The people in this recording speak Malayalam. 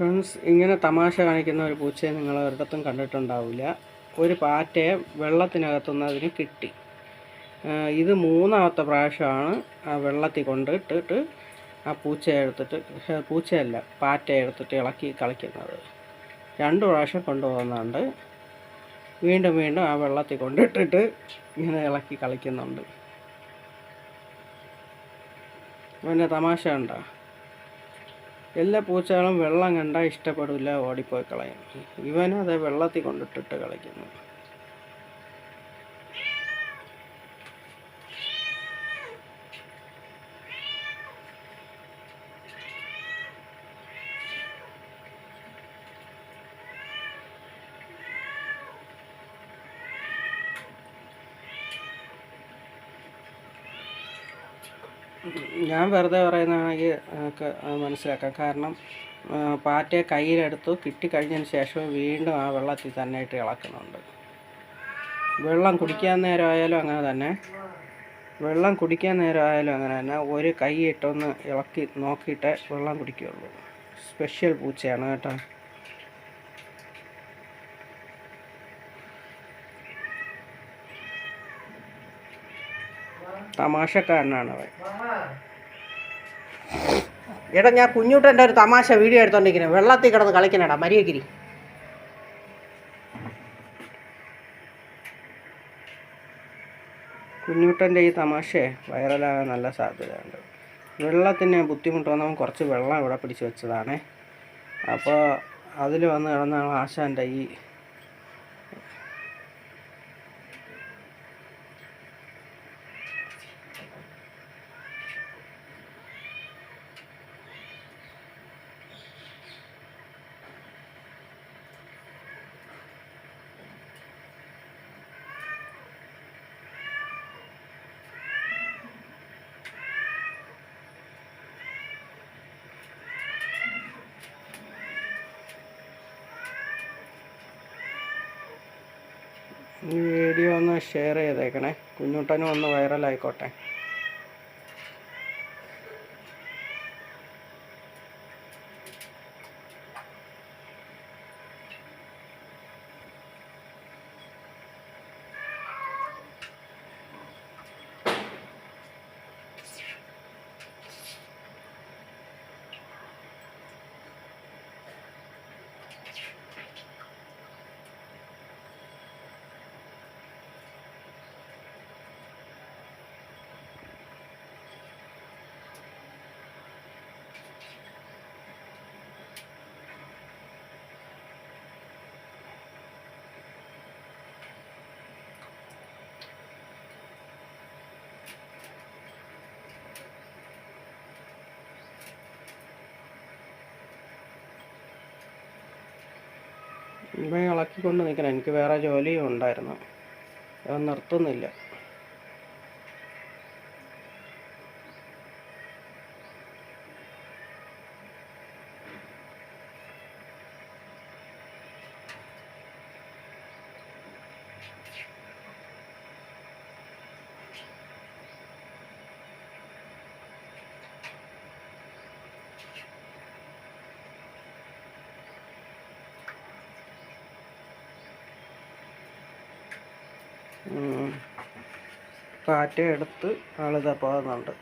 ഫ്രണ്ട്സ് ഇങ്ങനെ തമാശ കാണിക്കുന്ന ഒരു പൂച്ചയെ നിങ്ങൾ ഒരിടത്തും കണ്ടിട്ടുണ്ടാവില്ല. ഒരു പാറ്റയെ വെള്ളത്തിനകത്തുനിന്ന് അതിന് കിട്ടി ഇത് മൂന്നാമത്തെ പ്രാവശ്യമാണ് ആ വെള്ളത്തിൽ കൊണ്ടിട്ടിട്ട് ആ പൂച്ചയെ എടുത്തിട്ട് പൂച്ചയല്ല പാറ്റയെ എടുത്തിട്ട് ഇളക്കി കളിക്കുന്നത്. രണ്ട് പ്രാവശ്യം കൊണ്ടുപോകുന്നുണ്ട് വീണ്ടും വീണ്ടും ആ വെള്ളത്തിൽ കൊണ്ടിട്ടിട്ട് ഇങ്ങനെ ഇളക്കി കളിക്കുന്നുണ്ട്. പിന്നെ തമാശ ഉണ്ടോ? എല്ലാ പൂച്ചകളും വെള്ളം കണ്ടാൽ ഇഷ്ടപ്പെടില്ല ഓടിപ്പോയി കളയും. ഇവനത് വെള്ളത്തിൽ കൊണ്ടിട്ടിട്ട് കളിക്കുന്നു. ഞാൻ വെറുതെ പറയുന്നതാണെങ്കിൽ മനസ്സിലാക്കാം. കാരണം പാറ്റയെ കയ്യിലെടുത്തു കിട്ടിക്കഴിഞ്ഞതിന് ശേഷം വീണ്ടും ആ വെള്ളത്തിൽ തന്നെ ഇട്ട് ഇളക്കുന്നുണ്ട്. വെള്ളം കുടിക്കാൻ നേരമായാലും അങ്ങനെ തന്നെ. വെള്ളം കുടിക്കാൻ നേരമായാലും അങ്ങനെ തന്നെ. ഒരു കൈ ഇട്ടൊന്ന് ഇളക്കി നോക്കിയിട്ടേ വെള്ളം കുടിക്കുകയുള്ളൂ. സ്പെഷ്യൽ പൂച്ചയാണ് കേട്ടോ. തമാശക്കാരനാണ് അവൻ എടാ ഞാൻ കുഞ്ഞുട്ടന്റെ ഒരു തമാശ വീഡിയോ എടുത്തോണ്ടിരിക്കുന്നത് വെള്ളത്തിൽ കിടന്ന് കളിക്കണടാ മരിയഗിരി കുഞ്ഞുട്ടന്റെ ഈ തമാശ വൈറലാകാൻ നല്ല സാധ്യതയുണ്ട്. വെള്ളത്തിന് ബുദ്ധിമുട്ട് വന്നവൻ കുറച്ച് വെള്ളം ഇവിടെ പിടിച്ച് വെച്ചതാണ്. അപ്പോൾ അതിൽ വന്ന് കിടന്നാണ് ആശാന്റെ ഈ ഈ വീഡിയോ ഒന്ന് ഷെയർ ചെയ്തേക്കണേ. കുഞ്ഞുട്ടനും ഒന്ന് വൈറലായിക്കോട്ടെ. ഇവൻ ഇളക്കിക്കൊണ്ട് നിൽക്കണം. എനിക്ക് വേറെ ജോലിയും ഉണ്ടായിരുന്നു. അത് നിർത്തുന്നില്ല. പാറ്റ എടുത്ത് ആളിതാ പോകുന്നുണ്ട്.